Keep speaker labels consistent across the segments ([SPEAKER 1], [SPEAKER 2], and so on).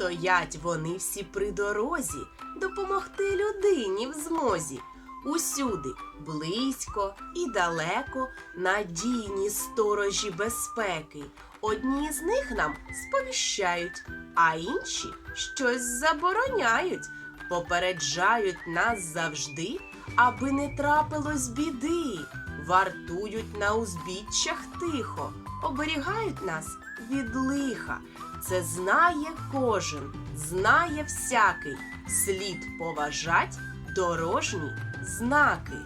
[SPEAKER 1] Стоять вони всі при дорозі, допомогти людині в змозі. Усюди, близько і далеко, надійні сторожі безпеки. Одні з них нам сповіщають, а інші щось забороняють, попереджають нас завжди, аби не трапилось біди, вартують на узбіччях тихо, оберігають нас від лиха. Це знає кожен, знає всякий. Слід поважать дорожні знаки.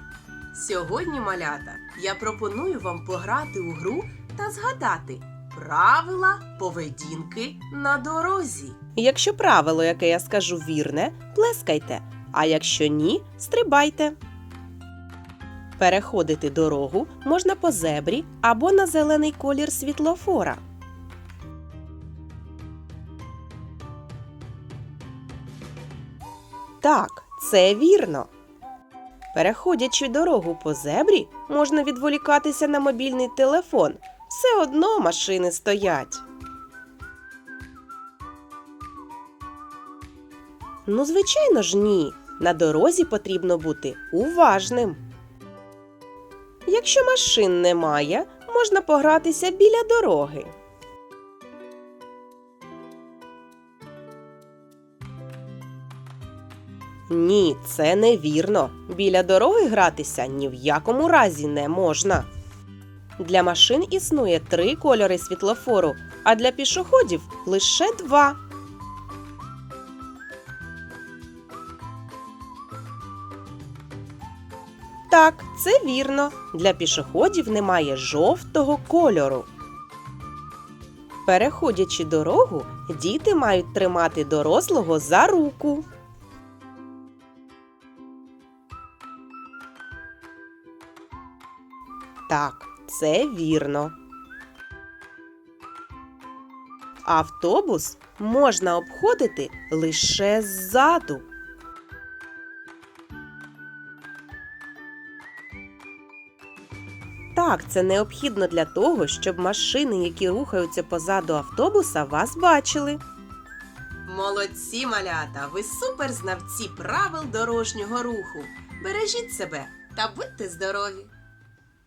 [SPEAKER 1] Сьогодні, малята, я пропоную вам пограти у гру та згадати правила поведінки на дорозі. Якщо правило, яке я скажу, вірне, плескайте, а якщо ні, стрибайте. Переходити дорогу можна по зебрі або на зелений колір світлофора. Так, це вірно. Переходячи дорогу по зебрі, можна відволікатися на мобільний телефон. Все одно машини стоять. Ну, звичайно ж, ні. На дорозі потрібно бути уважним. Якщо машин немає, можна погратися біля дороги. Ні, це невірно. Біля дороги гратися ні в якому разі не можна. Для машин існує три кольори світлофору, а для пішоходів лише два. Так, це вірно. Для пішоходів немає жовтого кольору. Переходячи дорогу, діти мають тримати дорослого за руку. Так, це вірно. Автобус можна обходити лише ззаду. Так, це необхідно для того, щоб машини, які рухаються позаду автобуса, вас бачили. Молодці, малята! Ви суперзнавці правил дорожнього руху. Бережіть себе та будьте здорові!